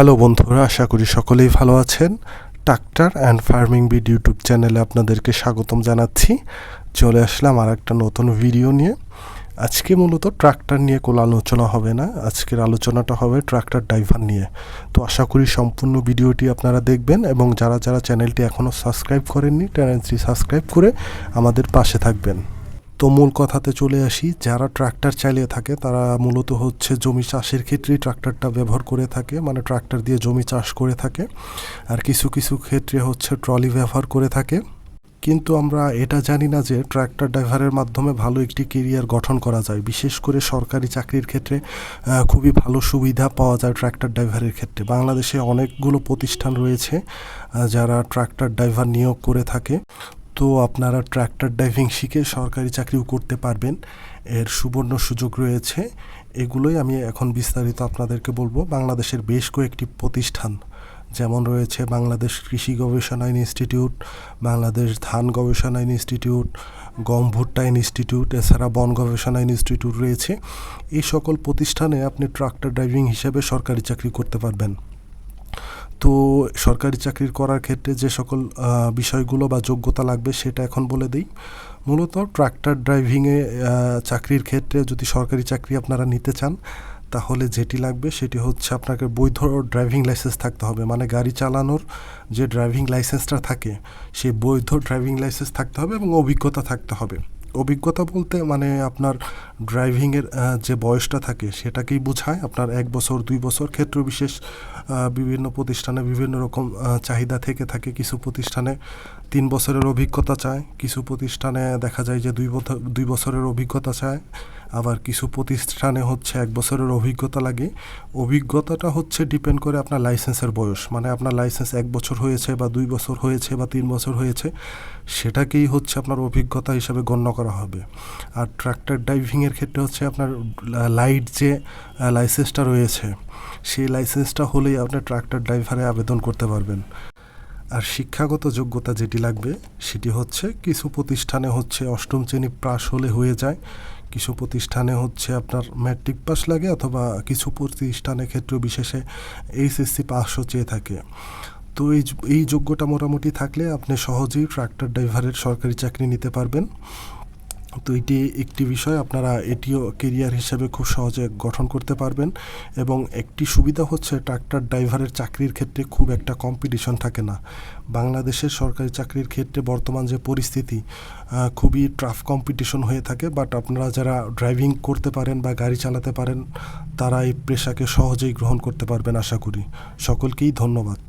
Hello বন্ধুরা, আশা করি সকলেই ভালো আছেন। Tractor and farming bid YouTube চ্যানেলে আপনাদেরকে স্বাগতম জানাচ্ছি। চলে আসলাম আর একটা নতুন ভিডিও নিয়ে। আজকে মূলত ট্রাক্টর নিয়ে কোনো আলোচনা হবে না। আজকের আলোচনাটা হবে ট্রাক্টর ড্রাইভার নিয়ে। তো আশা করি সম্পূর্ণ ভিডিওটি আপনারা দেখবেন এবং যারা যারা চ্যানেলটি এখনও সাবস্ক্রাইব করেননি, চ্যানেলটি সাবস্ক্রাইব করে আমাদের পাশে থাকবেন। তো মূল কথাতে চলে আসি, যারা ট্রাক্টর চালিয়ে থাকে তারা মূলত হচ্ছে জমি চাষের ক্ষেত্রেই ট্রাক্টরটা ব্যবহার করে থাকে মানে ট্রাক্টর দিয়ে জমি চাষ করে থাকে, আর কিছু কিছু ক্ষেত্রে হচ্ছে ট্রলি ব্যবহার করে থাকে। কিন্তু আমরা এটা জানি না যে ট্রাক্টর ড্রাইভারের মাধ্যমে ভালো একটি কেরিয়ার গঠন করা যায়। বিশেষ করে সরকারি চাকরির ক্ষেত্রে খুবই ভালো সুবিধা পাওয়া যায় ট্রাক্টর ড্রাইভারের ক্ষেত্রে। বাংলাদেশে অনেকগুলো প্রতিষ্ঠান রয়েছে যারা ট্রাক্টর ড্রাইভার নিয়োগ করে থাকে। তো আপনারা ট্রাক্টর ড্রাইভিং শিখে সরকারি চাকরিও করতে পারবেন। এর সুবর্ণ সুযোগ রয়েছে। এগুলোই আমি এখন বিস্তারিত আপনাদেরকে বলব। বাংলাদেশের বেশ কয়েকটি প্রতিষ্ঠান যেমন রয়েছে বাংলাদেশ কৃষি গবেষণা ইনস্টিটিউট, বাংলাদেশ ধান গবেষণা ইনস্টিটিউট গম ভুট্টা ইনস্টিটিউট, এছাড়া বন গবেষণা ইনস্টিটিউট রয়েছে। এই সকল প্রতিষ্ঠানে আপনি ট্রাক্টর ড্রাইভিং হিসেবে সরকারি চাকরি করতে পারবেন। তো সরকারি চাকরি করার ক্ষেত্রে যে সকল বিষয়গুলো বা যোগ্যতা লাগবে সেটা এখন বলে দিই। মূলত ট্রাক্টর ড্রাইভিংয়ে চাকরির ক্ষেত্রে যদি সরকারি চাকরি আপনারা নিতে চান, তাহলে যেটি লাগবে সেটি হচ্ছে আপনাকে বৈধ ড্রাইভিং লাইসেন্স থাকতে হবে। মানে গাড়ি চালানোর যে ড্রাইভিং লাইসেন্সটা থাকে সেই বৈধ ড্রাইভিং লাইসেন্স থাকতে হবে এবং অভিজ্ঞতা থাকতে হবে। অভিজ্ঞতা বলতে মানে আপনার ড্রাইভিংয়ের যে বয়সটা থাকে সেটাকেই বোঝায়। আপনার এক বছর, দুই বছর ক্ষেত্র বিশেষ বিভিন্ন প্রতিষ্ঠানে বিভিন্ন রকম চাহিদা থেকে থাকে। কিছু প্রতিষ্ঠানে তিন বছরের অভিজ্ঞতা চায়, কিছু প্রতিষ্ঠানে দেখা যায় যে দুই বছর দুই বছরের অভিজ্ঞতা চায়। আবার কিছু প্রতিষ্ঠানে হচ্ছে এক বছরের অভিজ্ঞতা লাগে। অভিজ্ঞতাটা হচ্ছে ডিপেন্ড করে আপনার লাইসেন্সের বয়স। মানে আপনার লাইসেন্স এক বছর হয়েছে বা দুই বছর হয়েছে বা তিন বছর হয়েছে, সেটাকেই হচ্ছে আপনার অভিজ্ঞতা হিসাবে গণ্য করা হবে। আর ট্রাক্টর ড্রাইভিংয়ের ক্ষেত্রে হচ্ছে আপনার লাইট যে লাইসেন্সটা রয়েছে, সেই লাইসেন্সটা হলেই আপনার ট্রাক্টর ড্রাইভারে আবেদন করতে পারবেন। আর শিক্ষাগত যোগ্যতা যেটি লাগবে, সেটি হচ্ছে কিছু প্রতিষ্ঠানে হচ্ছে অষ্টম শ্রেণি পাশ হলে হয়ে যায়। কিছু প্রতিষ্ঠানে হচ্ছে আপনার ম্যাট্রিক পাস লাগে অথবা কিছু প্রতিষ্ঠানের ক্ষেত্রে বিশেষে এইচএসসি পাসও চেয়ে থাকে। তো এই এই যোগ্যটা মোটামুটি থাকলে আপনি সহজেই ট্রাক্টর ড্রাইভারের সরকারি চাকরি নিতে পারবেন। তো এটি একটি বিষয়, আপনারা এটিও কেরিয়ার হিসেবে খুব সহজে গঠন করতে পারবেন এবং একটি সুবিধা হচ্ছে ট্রাক্টর ড্রাইভারের চাকরির ক্ষেত্রে খুব একটা কম্পিটিশন থাকে না। বাংলাদেশের সরকারি চাকরির ক্ষেত্রে বর্তমান যে পরিস্থিতি খুবই ট্রাফ কম্পিটিশন হয়ে থাকে বাট আপনারা যারা ড্রাইভিং করতে পারেন বা গাড়ি চালাতে পারেন, তারা এই পেশাকে সহজেই গ্রহণ করতে পারবেন আশা করি। সকলকেই ধন্যবাদ।